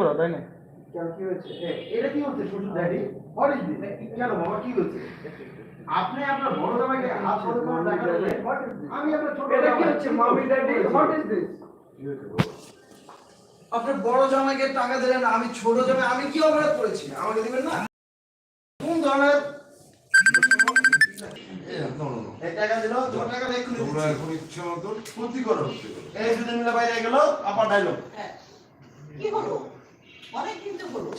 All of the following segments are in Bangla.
করা? ডাইনে কি হয়েছে? এটা কি হচ্ছে শ্বশুর ড্যাডি? কেন বাবা কি হচ্ছে? আপনি আপনার বড় জামাইকে হাত ধরে? আমি আপনার ছোট এটা কি জামাই। হচ্ছে, মামি, ড্যাডি? What is this? আপনি বড় জামাইকে টাকা দিলেন আমি ছোট জামাই আমি কি অপরাধ করেছি আমাকে দিবেন না কোন ধরনের এই টাকা দিল দু টাকা এক্ষুনি তোমরা এখন ইচ্ছা মতন ক্ষতি করো। এই দুদিন মিলে বাইরে গেল আবার ডাইলো। হ্যাঁ। কি হলো? অনেক দিন তো হলো।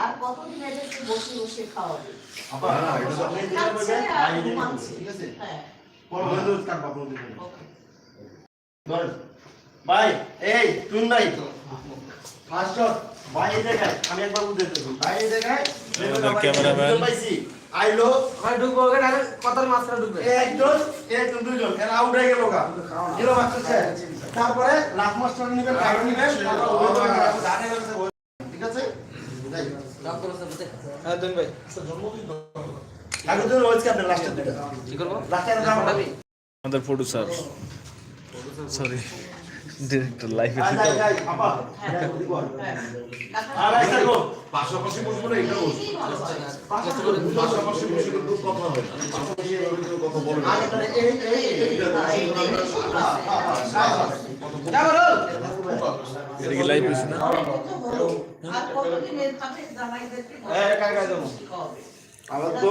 আর কতদিন এদেরকে বসে বসে খাওয়াবে? আবার এটা তো আপনি দিলে খাচ্ছে বলবেন, আর আই দিলে ঘুমাচ্ছে। ঠিক আছে? হ্যাঁ। পরে ধরেন। ভাই এই তুই নাই ফার্স্ট শট ভাই জায়গায় আমি একবার বুঝতে দেবো ভাই এই ক্যামেরাম্যান পাইছি। আইলো। ভাই ঢুকবো ওখানে আরে কথার মাঝখানে ঢুকবে। একজন একজন দুইজন এরা আউট হয়ে গেল গা। গেল স্যার তারপরে লাখ মাস্টার নিবেন কারণ গেছে ঠিক আছে? হ্যাঁ তুমি ভাই। আগে তো রয়েছে আপনার লাস্টের দিকে কি করব? লাস্টের আমাদের প্রোডিউসার সরি ডিরেক্টর লাইভে হ্যাঁ পাশাপাশি বসবো না এটা বসবো কি পাশাপাশি বসে কিন্তু কথা হয় কথা এটা কি লাইভ না হ্যাঁ, আমার তো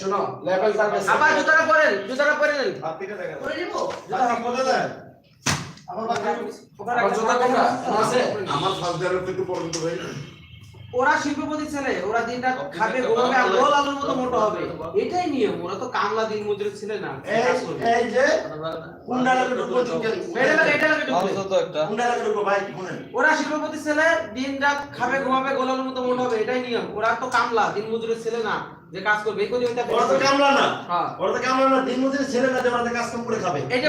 শোনো লেভেল সার্ভিস আবার জুতাটা পরেন জুতাটা পরে নেন। করে নেব? জুতা কোথায় দেন। আমার জুতা কোনটা? আছে আমার ফার্স্ট ডায়লগ থেকে পর্যন্ত ভাই ওরা শিল্পপতি ছেলে ওরা দিনটা খাবে ঘুমাবে আর গোল আলুর মতো মোটা হবে। এটাই নিয়ম ওরা তো কামলা দিন মজুরি ছেলে না। এই এই যে কুন্ডা লাগে ঢুকবো এটা লাগে এটা লাগে ঢুকবে। কুন্ডা লাগে ঢুকবো ভাই শুনেন ওরা শিল্পপতি ছেলে দিন রাত খাবে ঘুমাবে গোল আলুর মতো মোটা হবে এটাই নিয়ম। ওরা তো কামলা দিন মজুরি ছেলে না যে কাজ করবে এই করে ওইটা ওরা তো কামলা না। হ্যাঁ। ওরা তো কামলা না দিন মজুরি ছেলে না যে ওরা কাজ কাম করে খাবে। এটা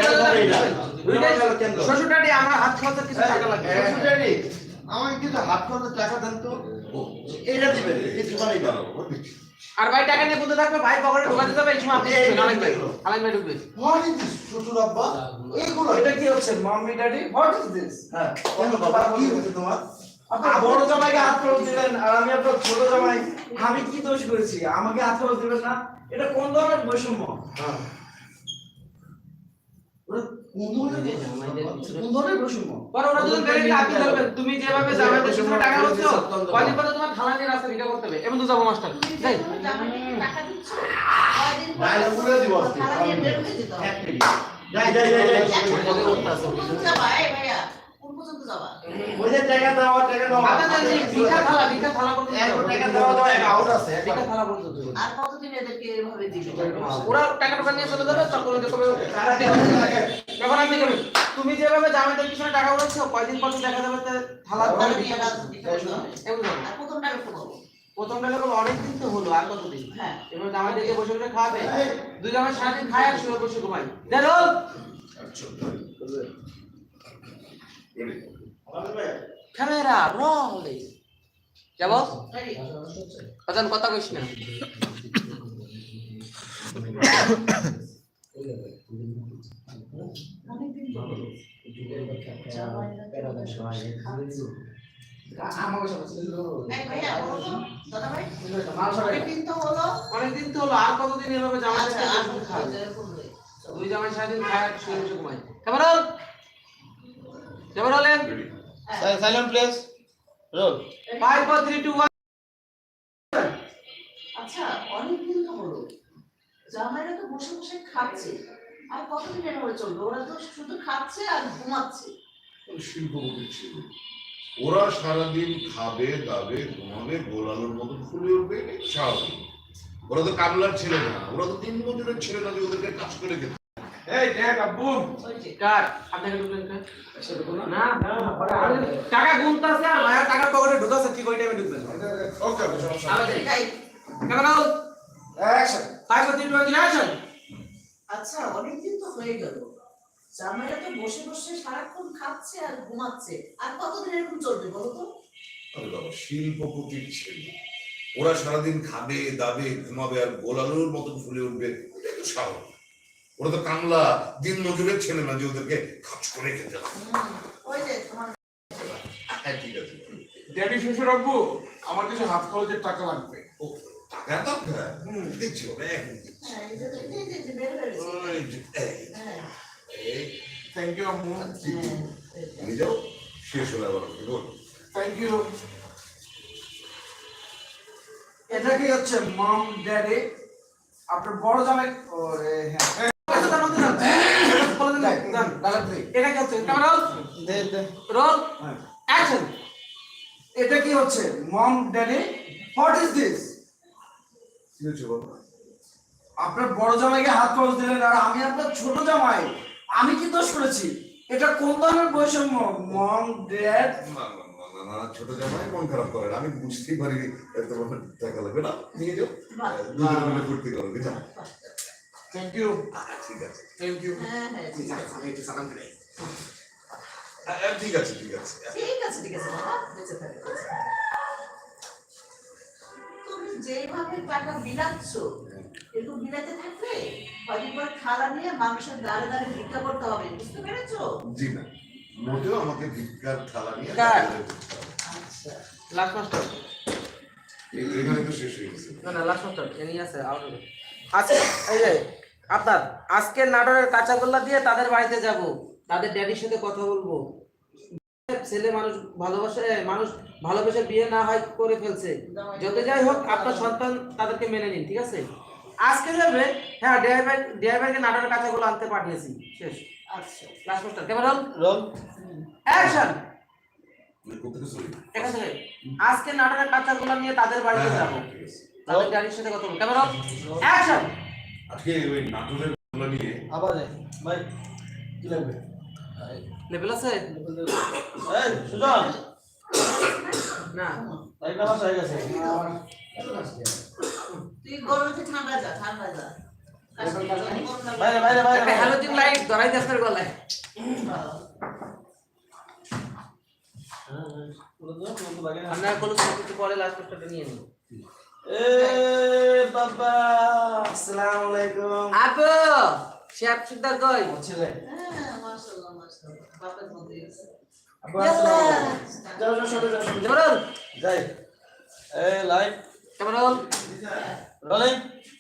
শ্বশুর ডাডি আমার হাত খরচা কিছু টাকা লাগবে। এই, আমাকে কিন্তু হাত খরচের টাকা দেন তো। এটা দিবেন এই দোকানে দাও আর ভাই টাকা নিয়ে বলতে থাকবে ভাই পকেটে ঢোকা দিতে এই সময় আপনি আলাইন ভাই। আলাইন ভাই ঢুকবে। হোয়াট ইজ দিস শ্বশুর আব্বা? এইগুলো এটা কি হচ্ছে mummy daddy? What is this হ্যাঁ কেন বাবা কি হচ্ছে তোমার? আপনার বড় জামাইকে হাত খরচ দিলেন আর আমি আপনার ছোট জামাই। আমি কি দোষ করেছি? আমাকে হাত খরচ দিবেন না? এটা কোন ধরনের বৈষম্য? হ্যাঁ। ওরা কোন ধরনের কোন ধরনের বৈষম্য পরে ওরা যদি আপনি ধরবেন তুমি যেভাবে জামাইদের পিছনে টাকা হচ্ছ। কয়দিন পরে তোমার থানা নিয়ে রাস্তা ভিডিও করতে হবে। এমন তো যাব মাস্টার। তুমি যাই। যাই যাই যাই যাই। কোন পর্যন্ত যাবা? ওই যে টাকা দাও টাকা দাও আপনাদের যে ভিক্ষা থালা ভিক্ষা থালা পর্যন্ত এক টাকা দাও দাও এক আউট আছে ভিক্ষা থালা পর্যন্ত আর কতদিন এদেরকে এভাবে দিবে? ওরা টাকা টাকা নিয়ে চলে যাবে তারপরে ওদের কবে যখন আপনি করবেন তুমি যেভাবে জামাইদের পিছনে টাকা উড়াচ্ছ কয়দিন পর দেখা যাবে থালা। আর প্রথম টাকা তো বলো প্রথম টাকা অনেক দিন তো হলো আর কতদিন? হ্যাঁ। এবার জামাইদেরকে বসে বসে খাওয়াবে। দুই জামাই সারাদিন খায় আর শুয়ে বসে ঘুমাই দেখো ক্যামেরা রোলিং যাব? আজান কথা কইস না। অনেকদিন তো হলো। অনেকদিন তো আর কতদিন এভাবে আচ্ছা, আর এরকম জামাই সারাদিন খায় শুয়ে বসে ঘুমাই ক্যামেরা সাইলেন্ট প্লিজ রোল 5 4 3 2 1 আচ্ছা অনেকদিন তো হলো। জামাইরা তো বসে বসে খাচ্ছে। আর কতদিন এভাবে চলবে? ওরা তো শুধু খাচ্ছে আর ঘুমাচ্ছে। শিল্পপতি ছিল? ওরা সারাদিন খাবে দাবে ঘুমাবে গোলানোর মতন ফুলে উঠবে স্বাভাবিক। ওরা তো কামলার ছেলে না। ওরা তো দিন মজুরের ছেলে না যে ওদেরকে কাজ করে খেতে। এই দেখ আব্বু। কার? আপনাকে ঢুকলেন কার না? না টাকা গুনতাছে আর মায়ের টাকা পকেটে ঢুকাছে ঠিক ওই টাইমে ঢুকলেন ওকে ওকে সমস্যা নেই। আমাদের এটাই। Camera roll action five three two action আচ্ছা অনেকদিন তো হয়ে গেল। জামাইরা তো বসে বসে সারাক্ষণ খাচ্ছে আর ঘুমাচ্ছে। আর কতদিন এরকম চলবে বলো তো? শিল্পপতির ছেলে। ওরা সারাদিন খাবে দাবে ঘুমাবে আর গোলালুর মতন ফুলে উঠবে এটাই তো স্বাভাবিক। ওরা তো কামলা দিন মজুরের ছেলে না যে ওদেরকে কাজ করে খেতে হবে হুম, ওই যে তোমার হ্যাঁ ঠিক আছে। ড্যাডি শ্বশুর আব্বু আমার কিছু হাত খরচের টাকা লাগবে। ও টাকা দরকার দেখছি ওরা এখন দিচ্ছি। হ্যাঁ, থ্যাংক ইউ আম্মু। নিয়ে যাও। শেষ হলে আবার আমাকে থ্যাংক ইউ এটা কি হচ্ছে মম ড্যাডি আপনার বড় জামাই ওরে হ্যাঁ। এটা কি হচ্ছে ক্যামেরা রোল রোল অ্যাকশন এটা কি হচ্ছে mom daddy what is this আপনার বড় জামাইকে হাত খরচ দিলেন আর আমি আপনার ছোট জামাই। আমি কি দোষ করেছি? এটা কোন ধরনের বৈষম্য? Mom dad? ছোট জামাই মন খারাপ করে না। আমি বুঝতেই পারিনি এত বড় টাকা লাগবে না নিয়ে যাও। দুজনে মিলে ফুর্তি করো থ্যাংক ইউ আচ্ছা, ঠিক আছে। থ্যাংক ইউ হ্যাঁ হ্যাঁ ঠিক আছে। আমি একটু সালাম করে ঠিক আছে ঠিক আছে। ঠিক আছে ঠিক আছে বাবা। বেঁচে থাকো তুমি যেভাবে টাকা বিলাচ্ছ এরকম বিলাতে কদিন খালা নিয়ে মানুষের দাঁড়ে দাঁড়ে ভিক্ষা করতে হবে বুঝতে পেরেছ? জি না মোটেও আমাকে ভিক্ষার থালা নিয়ে। আচ্ছা। লাস্ট মাস্টার এখানে তো শেষ হয়ে গেছে। না না লাস্ট মাস্টার এনি আছে আউট আজকে এই যে আপনার আজকের নাটকের কাঁচাগোল্লা দিয়ে তাদের বাড়িতে যাব। তাদের ড্যাডির সাথে কথা বলব। ছেলে মানুষ ভালোবাসে মানুষ ভালোবেসে বিয়ে না হয় করে ফেলছে। যত যাই হোক আপনার সন্তান তাদেরকে মেনে নিন ঠিক আছে? আজকে যাবে হ্যাঁ ড্রাইভার ড্রাইভারকে নাটকের কাঁচাগুলো আনতে পাঠিয়েছি। শেষ। আচ্ছা। মাস্টার রোল রোল অ্যাকশন মানে আজকে নাটকের কাঁচাগুলো নিয়ে তাদের বাড়িতে যাব। হ্যাঁ। তাদের ড্যাডির সাথে কথা বলব। ক্যামেরা অ্যাকশন আজকে ওই নাটোরেরগুলো নিয়ে আবার ভাই কি লাগবে? লেভেল আছে? এই সুজন! না। লাইটটা বাসা হয়ে গেছে। তুই গরমে ঠান্ডা যা ঠান্ডা যা বাইরে বাইরে বাইরে হ্যালোজিন লাইট ধরাই দেশের গলায়। আপনার কোনো কিছু পরে লাস্ট নিয়ে এ বাবা আসসালামু আলাইকুম আপু শেফ কই ছেলে হ্যাঁ যাই এ রোলিং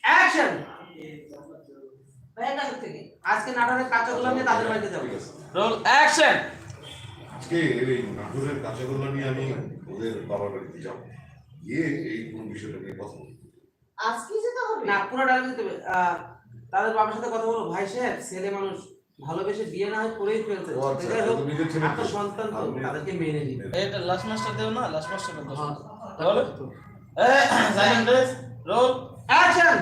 অ্যাকশন আজকে নাটকের কাঁচাগুলো নিয়ে তাদের বাড়িতে যাব রোল অ্যাকশন আজকে এই নাটোরের কাঁচাগোল্লা নিয়ে আমি ওদের বাবার বাড়িতে যাব গিয়ে এই পুরো বিষয়টা নিয়ে কথা বলব আজকে যেতে হবে? না পুরো ডায়লগ দিতে হবে। আহ, তাদের বাবার সাথে কথা বলো। ভাই সাহেব ছেলে মানুষ ভালোবেসে বিয়ে না হয় করেই ফেলছে ও আচ্ছা, আপনার সন্তান তো তাদেরকে মেনে নিন এটা লাস্ট মাস্টার দেও না লাস্ট মাস্টার দাও। হ্যাঁ। এ সাইলেন্ট ড্রেস রোল। অ্যাকশন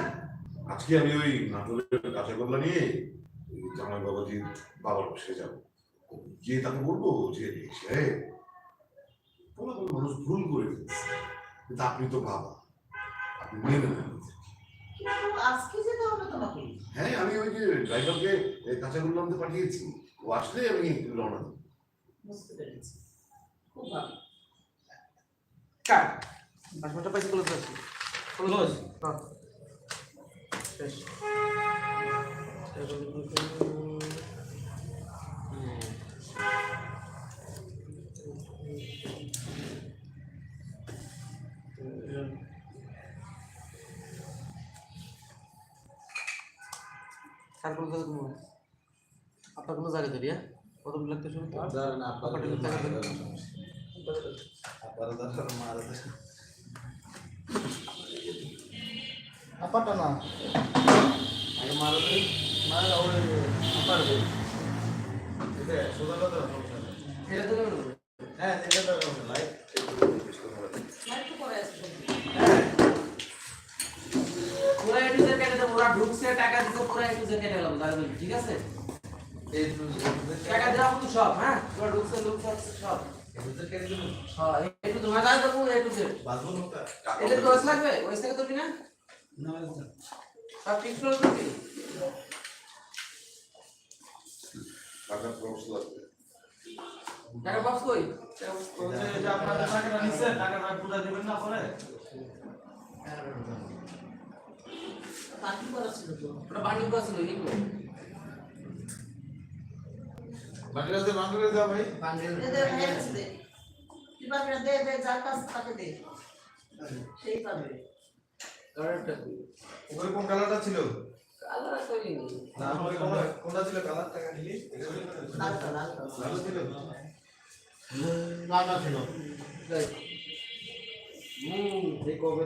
আজকে আমি ওই নাটোরের কাঁচাগোল্লা নিয়ে জামাই বাবাজির বাবার বসে যাব। গিয়ে তাকে বলব যে বলে বলে মানুষ ভুল করে কিন্তু আপনি তো বাবা। আপনি মেনে নেন হ্যাঁ আমি ওই যে ড্রাইভারকে কাঁচাগোল্লা আনতে পাঠিয়েছি। ও আসলে আমি রওনা দেবো। বুঝতে পেরেছি। খুব ভালো। কাট পাসপোর্টটা পাইছি ক্লোজ করছি Close? হ্যাঁ। শেষ স্যার বলতে তুমি আপনার কোনো জায়গা ধরি হ্যাঁ কত লাগতে শুরু আপনার জায়গা ধরি আপাটা না আগে মারো দিই মার ওরে আপার দে এটা সোজা কথা এটা তো কেমন হবে? হ্যাঁ এটা তো লাইট আর একটু পরে আসবে পুরা এডিটের কেটে দেবো পুরা ঢুকছে টাকা দিতে পুরো একটু যে কেটে গেলাম তাহলে ঠিক আছে? টাকা দেওয়া কিন্তু সব হ্যাঁ? তোর ঢুকছে ঢুকছে সব। হ্যাঁ যে টাকা টাকা বক্স কই? যে পুরো দেবেন না পরে? বাকি করা ছিল তো ওটা বাড়ি বসছিল লিখো বাকিরাতে বাংলাদেশ যা ভাই। দে দে দে দে যার দে সেই পাবে কালারটা কোন কালারটা ছিল? কালার কইলি না আমাদের কোনটা ছিল কালার? টাকা নিলি লালটা লালটা ভালো ছিল? লাগানো ছিল। হুম, এই সবাই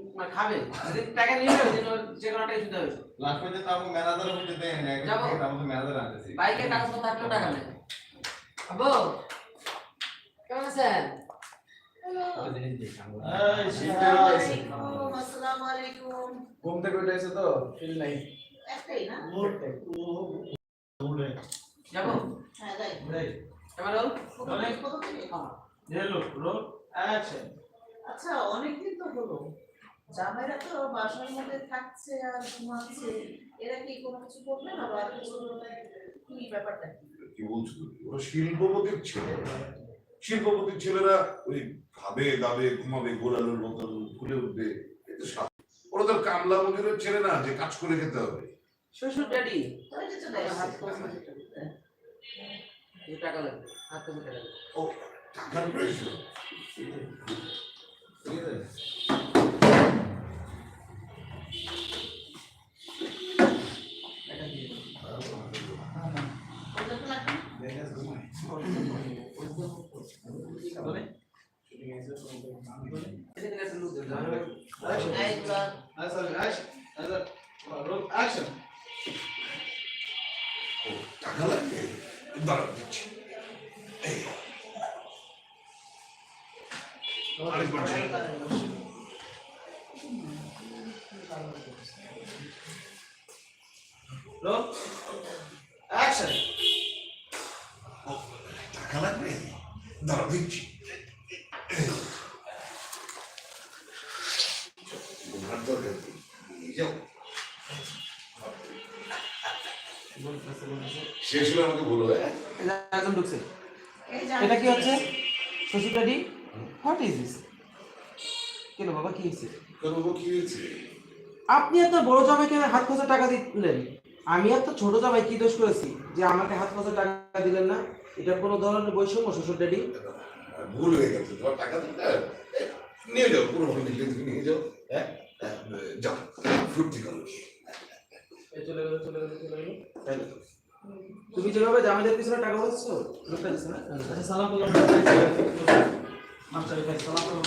মানে খাবে। যদি টাকা নিয়ে যাবে যে যে কোনো টাকা দিতে হবে। লাস্ট পর্যন্ত আমি ম্যানেজার হতে দেয় না যাব। আমি ম্যানেজার আনতেছি। বাইকের কাগজ থাকলেও টাকা নেই। আব্বু কেমন আছেন? আসসালামু আসসালামু আলাইকুম। ঘুম থেকে উঠে এসে তো ফিল নাই। একটাই না? যাব। হ্যাঁ যাই। এবার রোল? কত থেকে আচ্ছা অনেকদিন তো হলো। জামাইরা তো বাসার মধ্যে থাকছে আর ঘুমাচ্ছে। এরা কি কোনো কিছু করবে না? বা কিছু কি ব্যাপারটা? কি? বলছো তুমি? ওরা শিল্পপতির ছেলে। শিল্পপতির ছেলেরা ওই খাবে দাবে ঘুমাবে গোড়ালোর মতন ফুলে উঠবে এতে ওরা তো কামলা মজুরের ছেলে না যে কাজ করে খেতে হবে। শ্বশুর ড্যাডি টাকা লাগবে হাত কমে টাকা লাগবে ও টাকার প্রয়োজন। ঠিক আছে ওদের তো লাগবে না? এদিকে একটা শেষ হলে আমাকে বলো হ্যাঁ একদম ঢুকছে এটা কি হচ্ছে? হোয়াট ইজ দিস কেন বাবা কি হয়েছে? কেন বাবা, কি হয়েছে? আপনি এত বড় জামাইকে হাত খরচা টাকা দিলেন? আমি এত ছোট জামাই কি দোষ করেছি? যে আমাকে হাত খরচা টাকা দিলেন না? এটা কোনো ধরনের বৈষম্য শ্বশুর ড্যাডি ভুল হয়ে গেছে তোমার টাকা দিতে নিয়ে যাও পুরো নিয়ে যাও হ্যাঁ, যাও ফুর্তি করো। চলে গেল চলে গেল চলে গেল। তুমি যেভাবে জামাইদের পিছনে টাকা খরচ লোকটা দিচ্ছে না? আচ্ছা সালাম করলাম মাস্টার ভাই সালাম করলাম।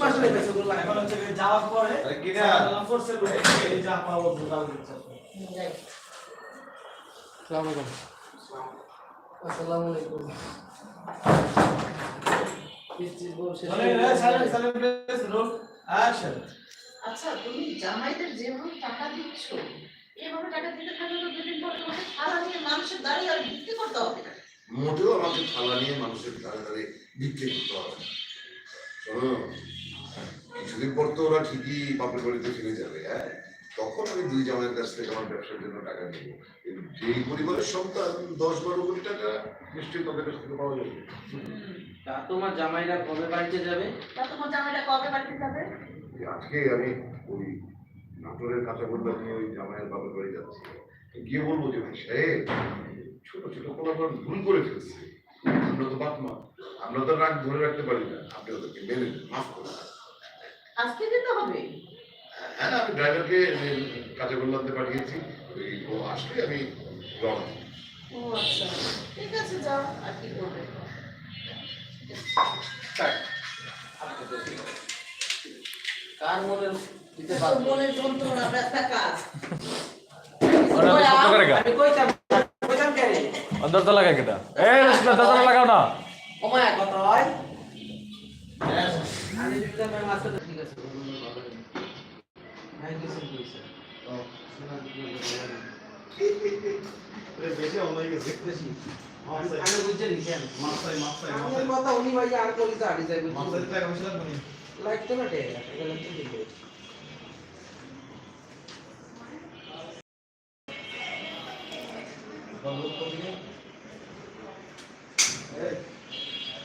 পাঁচশো টাকা পয়সা এখন হচ্ছে যাওয়ার পরে আরে কি রে? সালাম করছে এই যা পাবো দোকান দিচ্ছে আসসালামু আলাইকুম। আসসালামু আলাইকুম। কিস্তির বউ শেষ চলে রে গেছে। Silent silent place roll action আচ্ছা তুমি জামাইদের যেভাবে টাকা দিচ্ছ এভাবে টাকা দিতে থাকলে তো দুদিন পর তোমাকে থালা নিয়ে মানুষের দাঁড়িয়ে আর বিক্রি করতে হবে মোটেও আমাকে থালা নিয়ে মানুষের ধারে ধারে বিক্রি করতে হবে। শোনো কিছুদিন পর তো ওরা ঠিকই বাপের বাড়িতে ফিরে যাবে হ্যাঁ? তখন আমি দুই জামাইয়ের কাছ থেকে আমার ব্যবসার জন্য টাকা নেব। যেই পরিবারের সন্তান দশ বারো কোটি টাকা নিশ্চয়ই তাদের কাছ থেকে পাওয়া যাবে। তা তোমার জামাইরা কবে বাড়িতে যাবে? তা তোমার জামাইটা কবে বাড়িতে যাবে? আজকে আমি ওই নাটোরের কাঁচা গোল্লা নিয়ে ওই জামাইয়ের বাবার বাড়ি যাচ্ছি। গিয়ে বলব যে ভাই সাহেব ছোট ছোট কলাপান ভুল করে ফেলছে। আমরা তো বাপ মা। আমরা তো রাগ ধরে রাখতে পারি না। আপনি ওদেরকে মেনে নিন মাফ করুন আজকে যেতে হবে? হ্যাঁ আমি ড্রাইভারকে কাঁচা গোল্লাতে পাঠিয়েছি ওই ও আসলে আমি রওনা ও আচ্ছা ঠিক আছে যাও আর কি করবে? কার মনের দিতে তো পারব? মনের যন্ত্রণা ব্যথা কাজ তো আমি কইতাম কইতাম কে রে? দরজা লাগাই কেটা? এই রসিদা দরজা লাগাও না। ওমায় কত হয়? আমি আমি মাছ কাটা ঠিক আছে থ্যাংক ইউ সো মাচ বেশি অনলাইন গেছে। আমি আমি মাছাই মাছাই আমার কথা উনি ভাই আর তো আড়ি মাছাই বুঝছি টাকা পয়সা লাগবে না লাইক তো না টে গেলাম তো দিবে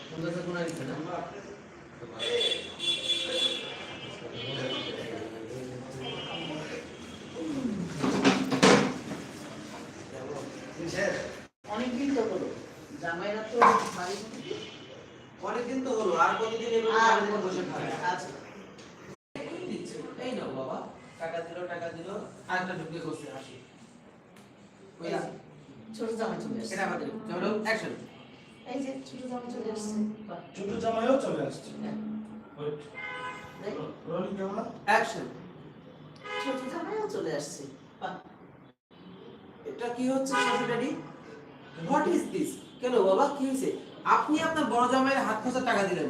সুন্দর কোন আইছে না অনেকদিন তো হলো জামাইরা তো বাড়ির মধ্যে অনেকদিন তো হলো আর কতদিন এভাবে আর সারাদিন বসে খাবে আচ্ছা কি দিচ্ছে? এই নাও বাবা টাকা দিল টাকা দিল আরেকটা ঢুকে বসে আসি ওই ছোট জামাই চলে আসছে। এটা আমাদের চলো অ্যাকশন এই যে ছোট জামাই চলে আসছে। ছোট জামাইও চলে আসছে। দেখ, রোলিং ক্যামেরা অ্যাকশন ছোট জামাইও চলে আসছে। এটা কি হচ্ছে শ্বশুর ড্যাডি হোয়াট ইজ দিস কেন বাবা কি হয়েছে? আপনি আপনার বড় জামাইয়ের হাত খরচা টাকা দিলেন।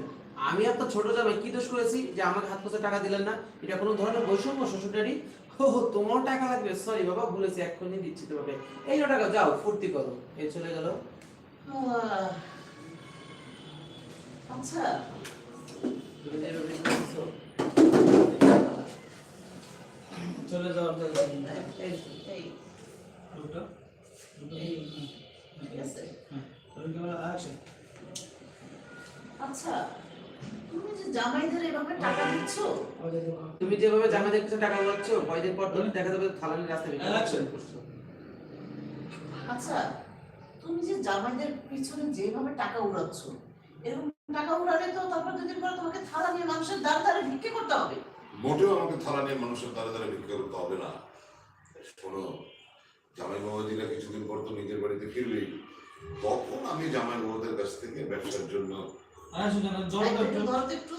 আমি আপনার ছোট জামাই কি দোষ করেছি যে আমাকে হাত খরচা টাকা দিলেন না? এটা কোনো ধরনের বৈষম্য শ্বশুর ড্যাডি ও তোমার টাকা লাগবে। সরি বাবা ভুলেছি এক্ষুনি দিচ্ছি তোমাকে। এই নাও টাকা যাও ফুর্তি করো। এ চলে গেল। আচ্ছা। চলে যাওয়ার এই এই দুটো এই ঠিক আছে রোলিং ক্যামেরা অ্যাকশন আচ্ছা তুমি যে জামাইদের এভাবে টাকা দিচ্ছ তুমি যেভাবে জামাইদের পিছনে টাকা উড়াচ্ছ কয়দিন পর তুমি দেখা যাবে থালানি রাস্তায় বেরিয়ে আচ্ছা। তুমি যে জামাইদের পিছনে যেভাবে টাকা উড়াচ্ছ এরকম টাকা উড়ালে তো তারপর দুদিন পর তোমাকে থালা নিয়ে মানুষের দ্বার দ্বারে ভিক্ষে করতে হবে। মোটেও আমাকে থালা নিয়ে মানুষের দ্বারা দ্বারা ভিক্ষা করতে হবে না। শোনো জামাই বাবাজিরা কিছুদিন পর তো নিজের বাড়িতে ফিরবেই। তখন আমি জামাই বাবাদের কাছ থেকে ব্যবসার জন্য জল একটু